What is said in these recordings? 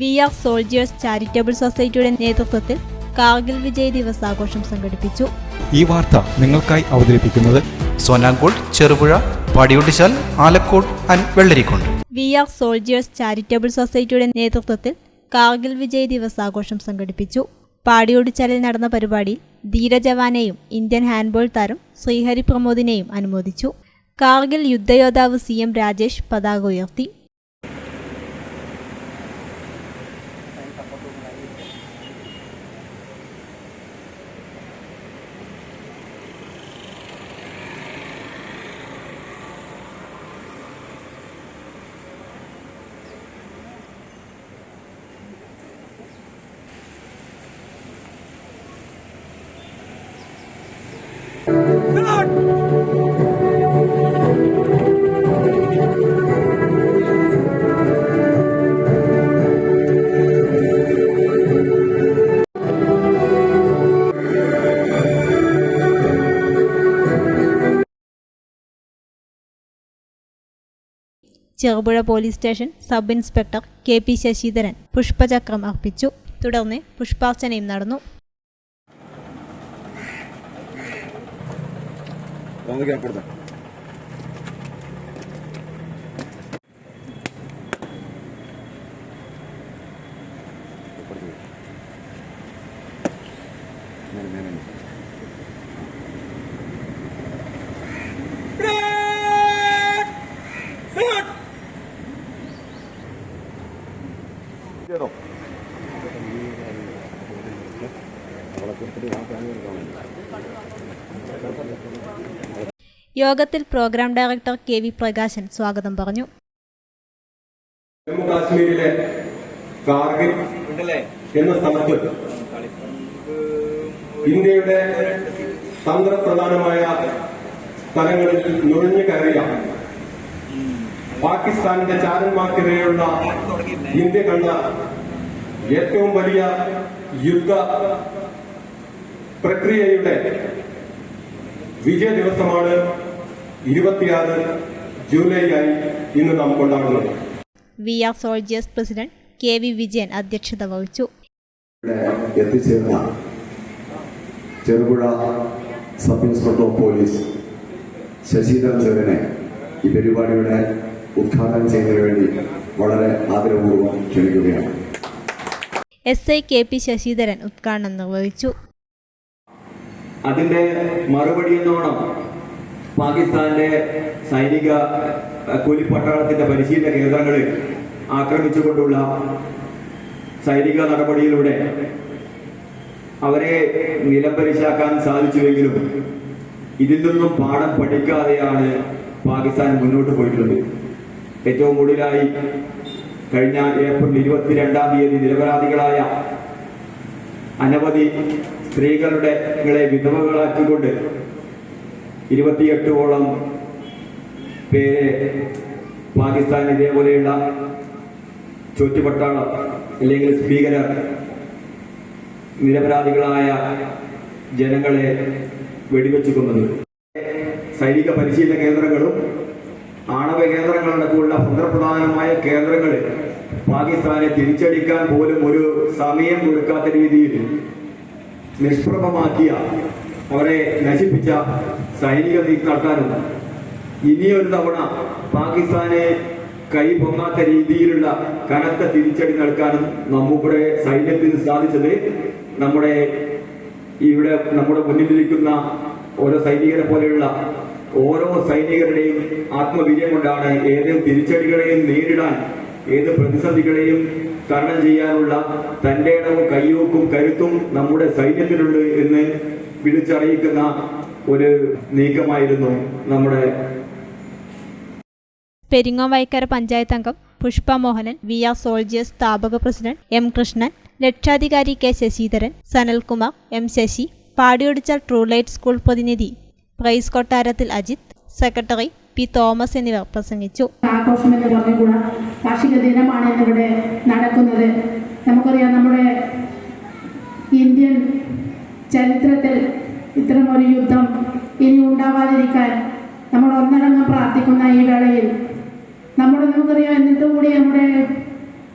V R soldiers charitable സൊസൈറ്റിയുടെ നേതൃത്വത്തിൽ കാർഗിൽ വിജയ് ദിവസ് ആഘോഷം സംഘടിപ്പിച്ചു. ഈ വാർത്ത നിങ്ങൾക്കായി അവതരിപ്പിക്കുന്നത് Sonankode Cherupuzha Padiyottuchal Alakode and Vellarikundu. V R soldiers charitable സൊസൈറ്റിയുടെ നേതൃത്വത്തിൽ കാർഗിൽ വിജയ് ദിവസ് ആഘോഷം സംഘടിപ്പിച്ചു. പാടിയോടിച്ചാലിൽ നടന്ന പരിപാടിയിൽ ധീരജവാനെയും ഇന്ത്യൻ ഹാൻഡ്ബോൾ താരം ശ്രീഹരി പ്രമോദിനെയും അനുമോദിച്ചു. കാർഗിൽ യുദ്ധയോദ്ധാവ് സി എം രാജേഷ് പതാക ഉയർത്തി. Cherupuzha police station sub inspector K P Sasidharan പുഷ്പചക്രം അർപ്പിച്ചു. തുടർന്ന് പുഷ്പാർച്ചനയും നടന്നു. യോഗത്തിൽ programme director K V Prakashan സ്വാഗതം പറഞ്ഞു. ജമ്മു കാശ്മീരിലെ കാർഗിൽ എന്ന സ്ഥലത്ത് ഇന്ത്യയുടെ തന്ത്രപ്രധാനമായ സ്ഥലങ്ങളിൽ നുഴഞ്ഞു കയറിയ പാകിസ്ഥാനിന്റെ ചാരന്മാർക്കെതിരെയുള്ള ഇന്ത്യ കണ്ട ഏറ്റവും വലിയ യുദ്ധ പ്രക്രിയയുടെ വിജയ ദിവസമാണ് ഇരുപത്തിയാറ് ജൂലൈ ആയി ഇന്ന് നാം കൊണ്ടാടുന്നത് V R soldiers president K V Vijayan അധ്യക്ഷത വഹിച്ചു. എത്തിച്ചേർന്ന Cherupuzha sub inspector of police Sasidharan സാറിനെ ഈ പരിപാടിയുടെ ഉദ്ഘാടനം ചെയ്യുന്നതിന് വേണ്ടി വളരെ ആദരപൂർവം ക്ഷണിക്കുകയാണ്. S I K P Sasidharan ഉദ്ഘാടനം നിർവഹിച്ചു. അതിന്റെ മറുപടി എന്നോണം പാകിസ്ഥാന്റെ സൈനിക കൂലിപ്പട്ടാളത്തിന്റെ പരിശീലന കേന്ദ്രങ്ങളിൽ ആക്രമിച്ചുകൊണ്ടുള്ള സൈനിക നടപടിയിലൂടെ അവരെ നിലംപരിശാക്കാൻ സാധിച്ചുവെങ്കിലും ഇതിൽ നിന്നും പാഠം പഠിക്കാതെയാണ് പാകിസ്ഥാൻ മുന്നോട്ട് പോയിട്ടുള്ളത് ഏറ്റവും കൂടുതലായി കഴിഞ്ഞ ഏപ്രിൽ ഇരുപത്തിരണ്ടാം തീയതി നിരപരാധികളായ അനവധി സ്ത്രീകളുടെ വിധവകളാക്കിക്കൊണ്ട് ഇരുപത്തിയെട്ടോളം പേരെ പാകിസ്ഥാൻ ഇതേപോലെയുള്ള ചോറ്റുപട്ടാളം അല്ലെങ്കിൽ സ്പീക്കർ നിരപരാധികളായ ജനങ്ങളെ വെടിവെച്ചു കൊന്നത്. സൈനിക പരിശീലന കേന്ദ്രങ്ങളും ആണവ കേന്ദ്രങ്ങളുടെ കേന്ദ്രങ്ങളടക്കമുള്ള തന്ത്രപ്രധാനമായ കേന്ദ്രങ്ങളിൽ പാകിസ്ഥാനെ തിരിച്ചടിക്കാൻ പോലും ഒരു സമയം കൊടുക്കാത്ത രീതിയിൽ നിഷ്പ്രഭമാക്കിയ അവരെ നശിപ്പിച്ച സൈനിക നീക്കം നടത്താനും ഇനിയൊരു തവണ പാകിസ്ഥാനെ കൈ പൊങ്ങാത്ത രീതിയിലുള്ള കനത്ത തിരിച്ചടി നടക്കാനും നമ്മുടെ സൈന്യത്തിന് സാധിച്ചത് നമ്മുടെ ഇവിടെ നമ്മുടെ മുന്നിലിരിക്കുന്ന ഓരോ സൈനികരെ പോലെയുള്ള ഓരോ സൈനികരുടെയും ആത്മവീര്യം കൊണ്ടാണ് ഏത് തിരിച്ചടികളെയും നേരിടാൻ ഏത് പ്രതിസന്ധികളെയും തരണം ചെയ്യാനുള്ള തന്റെ ഇടവും കയ്യൂക്കും കരുത്തും നമ്മുടെ സൈന്യത്തിലുണ്ട് എന്ന് വിളിച്ചറിയിക്കുന്ന ഒരു നീക്കമായിരുന്നു നമ്മുടെ പെരിങ്ങോവൈക്കര പഞ്ചായത്ത് അംഗം Pushpa Mohanan V R soldiers സ്ഥാപക പ്രസിഡന്റ് എം കൃഷ്ണൻ രക്ഷാധികാരി K Sasidharan Sanalkumar M Sasi Padiyottuchal truelight school പ്രതിനിധി പ്രൈസ് കൊട്ടാരത്തിൽ അജിത് സെക്രട്ടറി പി തോമസ് എന്നിവർ പ്രസംഗിച്ചു. ആഘോഷം എന്ന് പറഞ്ഞുകൂടാ കാർഷിക ദിനമാണ് ഇവിടെ നടക്കുന്നത്. നമുക്കറിയാം നമ്മുടെ ഇന്ത്യൻ ചരിത്രത്തിൽ ഇത്തരമൊരു യുദ്ധം ഇനി ഉണ്ടാവാതിരിക്കാൻ നമ്മൾ ഒന്നടങ്കം പ്രാർത്ഥിക്കുന്ന ഈ വേളയിൽ നമ്മുടെ നമുക്കറിയാം എന്നിട്ട് കൂടി നമ്മുടെ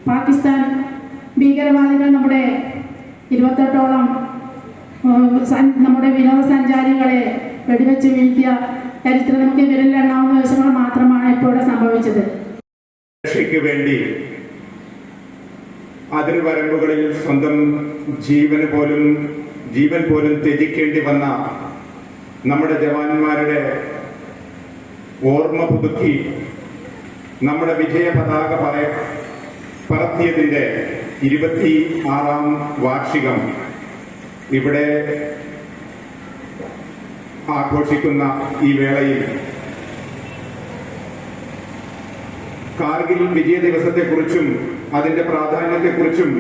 പാകിസ്ഥാൻ ഭീകരവാദികൾ നമ്മുടെ ഇരുപത്തെട്ടോളം നമ്മുടെ വിനോദസഞ്ചാരികളെ വെടിവെച്ച് വീഴ്ത്തിയ ചരിത്രം നമുക്ക് വിരലിലെണ്ണാവുന്ന ദിവസങ്ങൾ മാത്രമാണ് ഇപ്പോൾ സംഭവിച്ചത്. രക്ഷയ്ക്ക് വേണ്ടി അതിർവരമ്പുകളിൽ സ്വന്തം ജീവന് പോലും ജീവൻ പോലും ത്യജിക്കേണ്ടി വന്ന നമ്മുടെ ജവാന്മാരുടെ ഓർമ്മ പുതുക്കി നമ്മുടെ വിജയ പതാക പറ പറത്തിയതിന്റെ ഇരുപത്തി ആറാം വാർഷികം ഇവിടെ ആഘോഷിക്കുന്ന ഈ വേളയിൽ കാർഗിൽ വിജയ ദിവസത്തെക്കുറിച്ചും അതിന്റെ പ്രാധാന്യത്തെക്കുറിച്ചും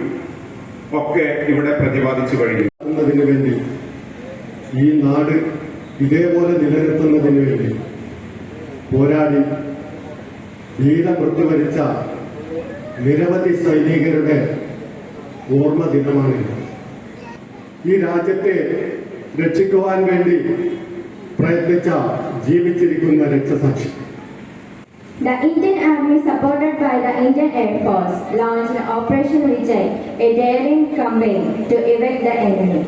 ഒക്കെ ഇവിടെ പ്രതിപാദിച്ചു കഴിഞ്ഞു. വേണ്ടി ഈ നാട് ഇതേപോലെ നിലനിർത്തുന്നതിന് വേണ്ടി പോരാടി വീരമൃത്യു വരിച്ച നിരവധി സൈനികരുടെ ഓർമ്മ ദിനമാണ് ഈ രാജ്യത്തെ രക്ഷിക്കുവാൻ വേണ്ടി പ്രയത്നിച്ച ജീവിച്ചിരിക്കുന്ന രക്തസാക്ഷി The Indian Army, supported by the Indian Air Force, launched Operation Vijay, a daring campaign to evict the enemy.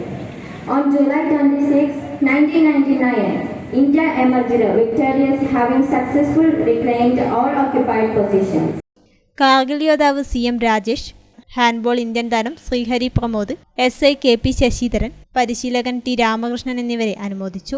On July 26, 1999, India emerged victorious, having successfully reclaimed all occupied positions. Kargil യോദ്ധാവ് C M Rajesh handball Indian താരം Srihari Pramod S I K P Sasidharan പരിശീലകൻ T Ramakrishnan എന്നിവരെ അനുമോദിച്ചു